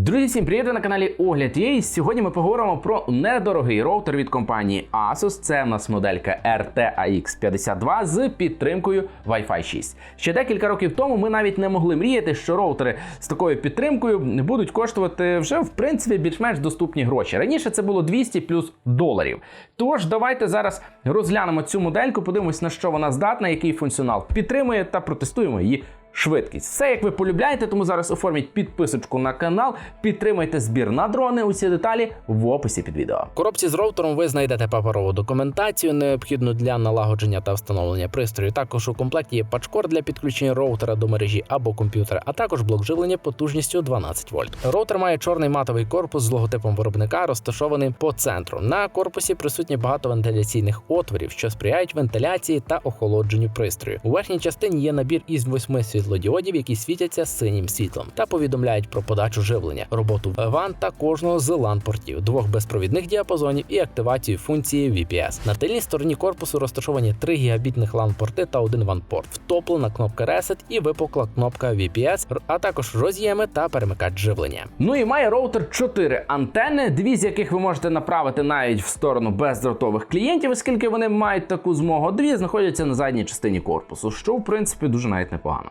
Друзі, всім привіт! Ви на каналі Огляд є. Сьогодні ми поговоримо про недорогий роутер від компанії Asus. Це в нас моделька RTAX52 з підтримкою Wi-Fi 6. Ще декілька років тому ми навіть не могли мріяти, що роутери з такою підтримкою будуть коштувати вже в принципі більш-менш доступні гроші. Раніше це було 200 плюс доларів. Тож давайте зараз розглянемо цю модельку, подивимось на що вона здатна, який функціонал підтримує та протестуємо її швидкість. Все як ви полюбляєте, тому зараз оформіть підписочку на канал, підтримайте збір на дрони. Усі деталі в описі під відео. В коробці з роутером ви знайдете паперову документацію, необхідну для налагодження та встановлення пристрою. Також у комплекті є пачкор для підключення роутера до мережі або комп'ютера, а також блок живлення потужністю 12 вольт. Роутер має чорний матовий корпус з логотипом виробника, розташований по центру. На корпусі присутні багато вентиляційних отворів, що сприяють вентиляції та охолодженню пристрою. У верхній частині є набір із восьми світлодіодів, які світяться синім світлом та повідомляють про подачу живлення, роботу WAN та кожного з LAN портів, двох безпровідних діапазонів і активацію функції VPS. На тильній стороні корпусу розташовані 3 гігабітних LAN порти та один WAN порт, втоплена кнопка Reset і випукла кнопка VPS, а також роз'єми та перемикач живлення. Ну і має роутер 4 антени, дві з яких ви можете направити навіть в сторону бездротових клієнтів, оскільки вони мають таку змогу. Дві знаходяться на задній частині корпусу, що в принципі дуже навіть непогано.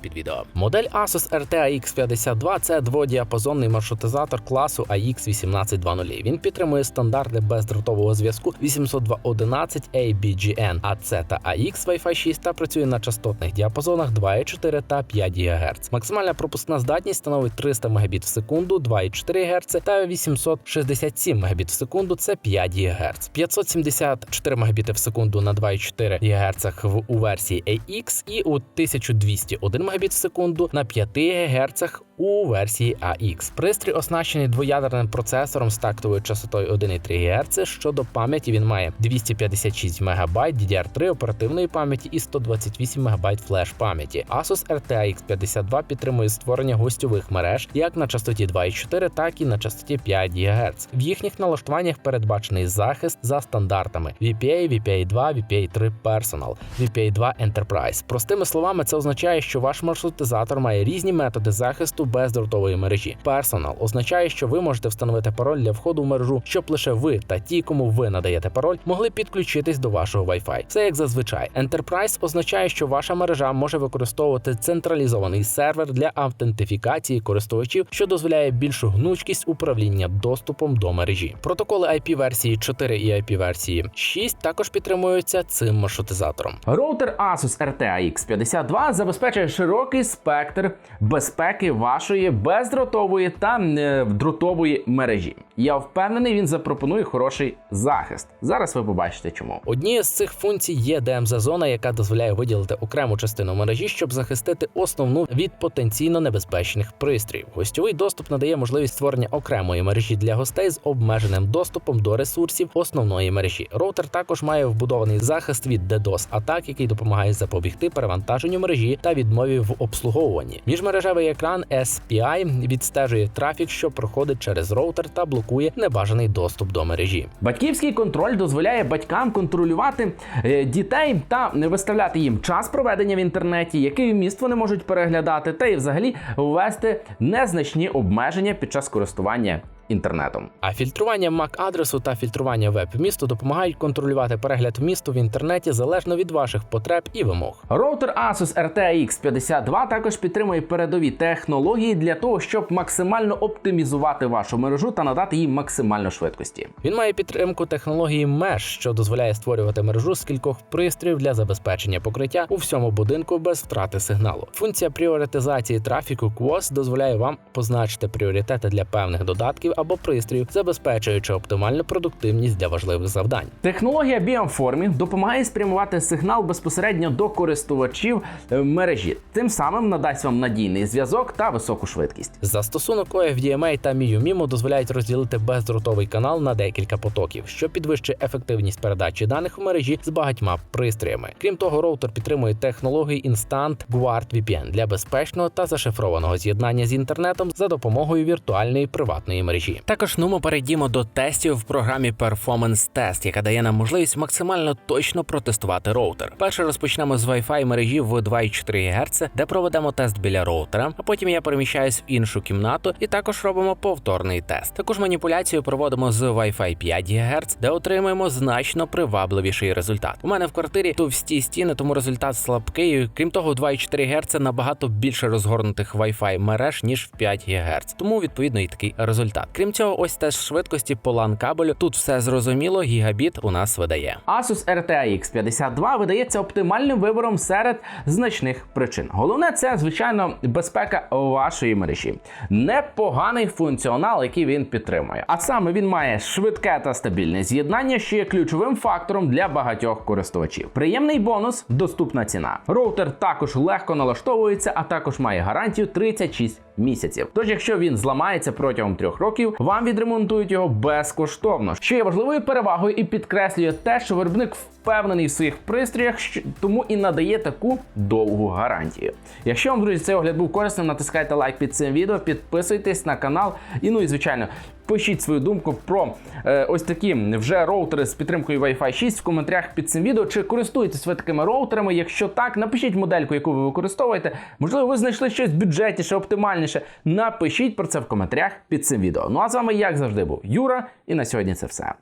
під відео. Модель Asus RTX 52 це дводіапазонний маршрутизатор класу AX1820. Він підтримує стандарти бездротового зв'язку 802.11 ABGN, AC та AX Wi-Fi 6 та працює на частотних діапазонах 2,4 та 5 ГГц. Максимальна пропускна здатність становить 300 Мбіт в секунду, 2,4 ГГц та 867 Мбіт в секунду це 5 ГГц. 574 Мбіт в секунду на 2,4 ГГц в у версії AX і у 1201 Мбіт в секунду на 5 ГГц у версії AX. Пристрій оснащений двоядерним процесором з тактовою частотою 1,3 ГГц. Щодо пам'яті він має 256 МБ DDR3 оперативної пам'яті і 128 МБ флеш пам'яті. Asus RTX 52 підтримує створення гостьових мереж як на частоті 2,4, так і на частоті 5 ГГц. В їхніх налаштуваннях передбачений захист за стандартами VPA, VPA 2, VPA 3 Personal, VPA 2 Enterprise. Простими словами, це означає, що ваш маршрутизатор має різні методи захисту бездротової мережі. Personal означає, що ви можете встановити пароль для входу в мережу, щоб лише ви та ті, кому ви надаєте пароль, могли підключитись до вашого Wi-Fi. Це як зазвичай. Enterprise означає, що ваша мережа може використовувати централізований сервер для автентифікації користувачів, що дозволяє більшу гнучкість управління доступом до мережі. Протоколи IP версії 4 і IP версії 6 також підтримуються цим маршрутизатором. Роутер Asus RTAX 52 забезпечує широкий спектр безпеки вашої бездротової та е, дротової мережі. Я впевнений, він запропонує хороший захист. Зараз ви побачите, чому. Однією з цих функцій є DMZ-зона, яка дозволяє виділити окрему частину мережі, щоб захистити основну від потенційно небезпечних пристроїв. Гостьовий доступ надає можливість створення окремої мережі для гостей з обмеженим доступом до ресурсів основної мережі. Роутер також має вбудований захист від DDoS атак, який допомагає запобігти перевантаженню мережі та відмові в обслуговуванні. Міжмережевий екран SPI відстежує трафік, що проходить через роутер та блокує небажаний доступ до мережі. Батьківський контроль дозволяє батькам контролювати е, дітей та не виставляти їм час проведення в інтернеті, який вміст вони можуть переглядати, та й взагалі ввести незначні обмеження під час користування інтернетом. А фільтрування MAC-адресу та фільтрування веб-вмісту допомагають контролювати перегляд вмісту в інтернеті залежно від ваших потреб і вимог. Роутер Asus RTX 52 також підтримує передові технології для того, щоб максимально оптимізувати вашу мережу та надати їй максимально швидкості. Він має підтримку технології Mesh, що дозволяє створювати мережу з кількох пристроїв для забезпечення покриття у всьому будинку без втрати сигналу. Функція пріоритизації трафіку QoS дозволяє вам позначити пріоритети для певних додатків або пристрою, забезпечуючи оптимальну продуктивність для важливих завдань. Технологія Beamforming допомагає спрямувати сигнал безпосередньо до користувачів е, мережі, тим самим надасть вам надійний зв'язок та високу швидкість. Застосунок OFDMA та MIUMIMO дозволяють розділити бездротовий канал на декілька потоків, що підвищує ефективність передачі даних у мережі з багатьма пристроями. Крім того, роутер підтримує технологію Instant Guard VPN для безпечного та зашифрованого з'єднання з інтернетом за допомогою віртуальної приватної мережі. Також ну ми перейдімо до тестів в програмі Performance Test, яка дає нам можливість максимально точно протестувати роутер. Перше розпочнемо з Wi-Fi мережі в 2,4 ГГц, де проведемо тест біля роутера, а потім я переміщаюсь в іншу кімнату і також робимо повторний тест. Також маніпуляцію проводимо з Wi-Fi 5 ГГц, де отримуємо значно привабливіший результат. У мене в квартирі товсті стіни, тому результат слабкий. Крім того, 2,4 ГГц набагато більше розгорнутих Wi-Fi мереж ніж в 5 ГГц. Тому відповідно і такий результат. Крім цього, ось теж швидкості по LAN кабелю. Тут все зрозуміло. Гігабіт у нас видає. Asus RTX 52 видається оптимальним вибором серед значних причин. Головне це, звичайно, безпека вашої мережі. Непоганий функціонал, який він підтримує. А саме він має швидке та стабільне з'єднання, що є ключовим фактором для багатьох користувачів. Приємний бонус доступна ціна. Роутер також легко налаштовується, а також має гарантію 36 місяців. Тож, якщо він зламається протягом трьох років, вам відремонтують його безкоштовно. Що є важливою перевагою і підкреслює те, що виробник впевнений в своїх пристроях, тому і надає таку довгу гарантію. Якщо вам, друзі, цей огляд був корисним, натискайте лайк під цим відео, підписуйтесь на канал і ну і звичайно. Пишіть свою думку про е, ось такі вже роутери з підтримкою Wi-Fi 6 в коментарях під цим відео. Чи користуєтесь ви такими роутерами? Якщо так, напишіть модельку, яку ви використовуєте. Можливо, ви знайшли щось бюджетніше, оптимальніше. Напишіть про це в коментарях під цим відео. Ну а з вами, як завжди, був Юра, і на сьогодні це все.